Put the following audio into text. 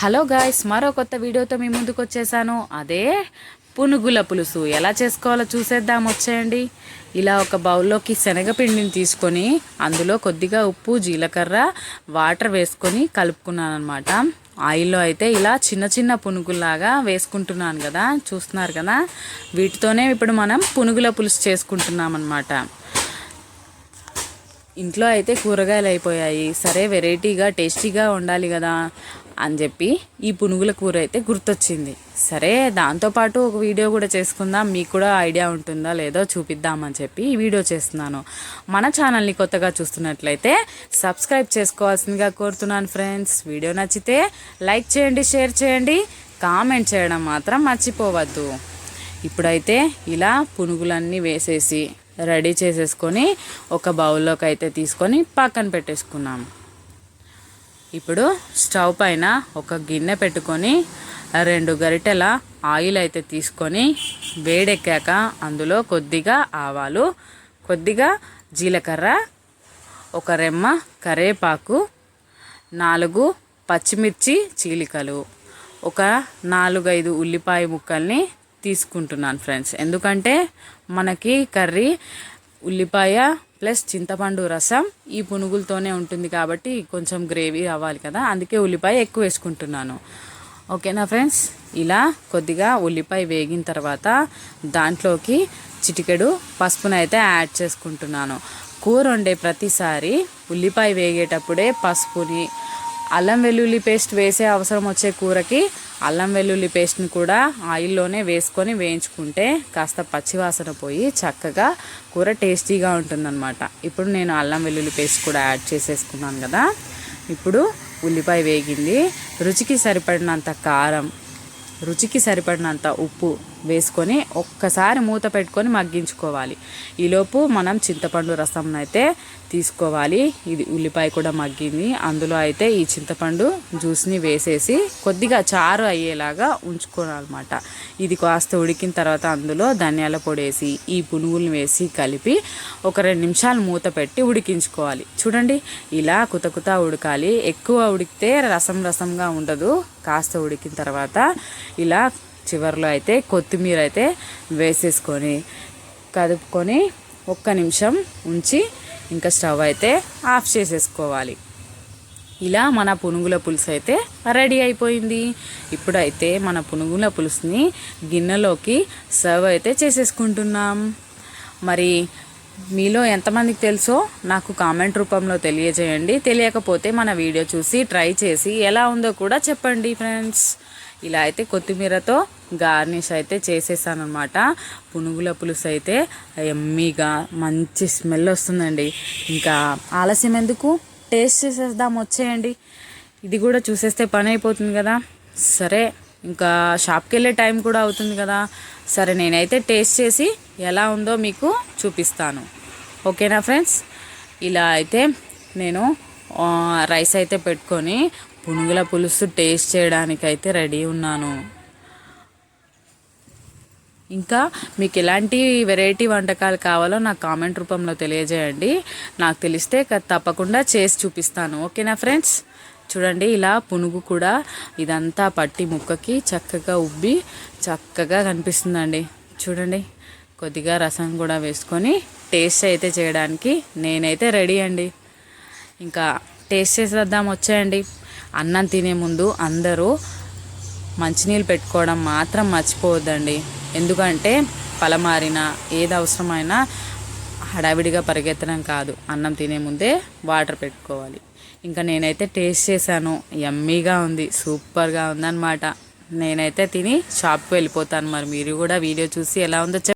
Hello guys మరో కొత్త వీడియోతో మీ ముందుకు వచ్చేసాను. అదే పునుగుల పులుసు. ఎలా చేసుకోవాలో చూసేద్దాం వచ్చేయండి. ఇలా ఒక బౌల్లోకి శనగపిండిని తీసుకొని అందులో కొద్దిగా ఉప్పు జీలకర్ర వాటర్ వేసుకొని కలుపుకున్నాను అనమాట ఆయిల్లో అయితే ఇలా చిన్న చిన్న పునుగుల్లాగా వేసుకుంటున్నాను కదా చూస్తున్నారు కదా. వీటితోనే ఇప్పుడు మనం పునుగుల పులుసు చేసుకుంటున్నాం అనమాట ఇంట్లో అయితే కూరగాయలు అయిపోయాయి. సరే వెరైటీగా టేస్టీగా ఉండాలి కదా అని చెప్పి ఈ పునుగుల కూర అయితే గుర్తొచ్చింది. సరే దాంతోపాటు ఒక వీడియో కూడా చేసుకుందాం. మీకు కూడా ఐడియా ఉంటుందా లేదో చూపిద్దామని చెప్పి ఈ వీడియో చేస్తున్నాను. మన ఛానల్ని కొత్తగా చూస్తున్నట్లయితే సబ్స్క్రైబ్ చేసుకోవాల్సిందిగా కోరుతున్నాను ఫ్రెండ్స్. వీడియో నచ్చితే లైక్ చేయండి షేర్ చేయండి. కామెంట్ చేయడం మాత్రం మర్చిపోవద్దు. ఇప్పుడైతే ఇలా పునుగులన్నీ వేసేసి రెడీ చేసేసుకొని ఒక బౌల్లోకి అయితే తీసుకొని పక్కన పెట్టేసుకున్నాం. ఇప్పుడు స్టవ్ పైన ఒక గిన్నె పెట్టుకొని రెండు గరిటెల ఆయిల్ అయితే తీసుకొని వేడెక్కాక అందులో కొద్దిగా ఆవాలు కొద్దిగా జీలకర్ర ఒక రెమ్మ కరేపాకు నాలుగు పచ్చిమిర్చి చీలికలు ఒక నాలుగైదు ఉల్లిపాయ ముక్కల్ని తీసుకుంటున్నాను ఫ్రెండ్స్ ఎందుకంటే మనకి కర్రీ ఉల్లిపాయ ప్లస్ చింతపండు రసం ఈ పునుగులతోనే ఉంటుంది కాబట్టి కొంచెం గ్రేవీ అవ్వాలి కదా. అందుకే ఉల్లిపాయ ఎక్కువ వేసుకుంటున్నాను. ఓకేనా ఫ్రెండ్స్ ఇలా కొద్దిగా ఉల్లిపాయ వేగిన తర్వాత దాంట్లోకి చిటికెడు పసుపునైతే యాడ్ చేసుకుంటున్నాను. కూర వండే ప్రతిసారి ఉల్లిపాయ వేగేటప్పుడే పసుపుని అల్లం వెల్లుల్లి పేస్ట్ వేసే అవసరం వచ్చే కూరకి అల్లం వెల్లుల్లి పేస్ట్ని కూడా ఆయిల్లోనే వేసుకొని వేయించుకుంటే కాస్త పచ్చివాసన పోయి చక్కగా కూర టేస్టీగా ఉంటుందన్నమాట. ఇప్పుడు నేను అల్లం వెల్లుల్లి పేస్ట్ కూడా యాడ్ చేసేసుకున్నాను కదా. ఇప్పుడు ఉల్లిపాయ వేగింది. రుచికి సరిపడినంత కారం రుచికి సరిపడినంత ఉప్పు వేసుకొని ఒక్కసారి మూత పెట్టుకొని మగ్గించుకోవాలి. ఈలోపు మనం చింతపండు రసం అయితే తీసుకోవాలి. ఇది ఉల్లిపాయ కూడా మగ్గింది. అందులో అయితే ఈ చింతపండు జ్యూస్ని వేసేసి కొద్దిగా చారు అయ్యేలాగా ఉంచుకోవాలన్నమాట. ఇది కాస్త ఉడికిన తర్వాత అందులో ధనియాల పొడి వేసి ఈ పునుగులను వేసి కలిపి ఒక రెండు నిమిషాలు మూత పెట్టి ఉడికించుకోవాలి. చూడండి ఇలా కుత ఉడకాలి. ఎక్కువ ఉడికితే రసం రసంగా ఉండదు. కాస్త ఉడికిన తర్వాత ఇలా చివరిలో అయితే కొత్తిమీర అయితే వేసేసుకొని కదుపుకొని ఒక్క నిమిషం ఉంచి ఇంకా స్టవ్ అయితే ఆఫ్ చేసేసుకోవాలి. ఇలా మన పునుగుల పులుసు అయితే రెడీ అయిపోయింది. ఇప్పుడైతే మన పునుగుల పులుసుని గిన్నెలోకి సర్వ్ అయితే చేసేసుకుంటున్నాం. మరి మీలో ఎంతమందికి తెలుసో నాకు కామెంట్ రూపంలో తెలియజేయండి. తెలియకపోతే మన వీడియో చూసి ట్రై చేసి ఎలా ఉందో కూడా చెప్పండి ఫ్రెండ్స్. ఇలా అయితే కొత్తిమీరతో గార్నిష్ అయితే చేసేసాను అనమాట పునుగుల పులుసు అయితే ఎమ్మీగా మంచి స్మెల్ వస్తుందండి. ఇంకా ఆలస్యం ఎందుకు? టేస్ట్ చేసేద్దాం వచ్చేయండి. ఇది కూడా చూసేస్తే పని అయిపోతుంది కదా. సరే ఇంకా షాప్కి వెళ్ళే టైం కూడా అవుతుంది కదా. సరే నేనైతే టేస్ట్ చేసి ఎలా ఉందో మీకు చూపిస్తాను. ఓకేనా ఫ్రెండ్స్? ఇలా అయితే నేను రైస్ అయితే పెట్టుకొని పునుగుల పులుసు టేస్ట్ చేయడానికైతే రెడీ ఉన్నాను. ఇంకా మీకు ఎలాంటి వెరైటీ వంటకాలు కావాలో నాకు కామెంట్ రూపంలో తెలియజేయండి. నాకు తెలిస్తే తప్పకుండా చేసి చూపిస్తాను. ఓకేనా ఫ్రెండ్స్? చూడండి ఇలా పునుగు కూడా ఇదంతా పట్టి ముక్కకి చక్కగా ఉబ్బి చక్కగా కనిపిస్తుందండి. చూడండి కొద్దిగా రసం కూడా వేసుకొని టేస్ట్ అయితే చేయడానికి నేనైతే రెడీ అండి. ఇంకా టేస్ట్ చేసేద్దాం వచ్చేయండి. అన్నం తినే ముందు అందరూ మంచినీళ్ళు పెట్టుకోవడం మాత్రం మర్చిపోవద్దండి. ఎందుకంటే పలమారిన ఏది అవసరమైనా హడావిడిగా పరిగెత్తడం కాదు. అన్నం తినే ముందే వాటర్ పెట్టుకోవాలి. ఇంకా నేనైతే టేస్ట్ చేశాను. ఎమ్మీగా ఉంది సూపర్గా ఉందన్నమాట. నేనైతే తిని షాప్కి వెళ్ళిపోతాను. మరి మీరు కూడా వీడియో చూసి ఎలా ఉందో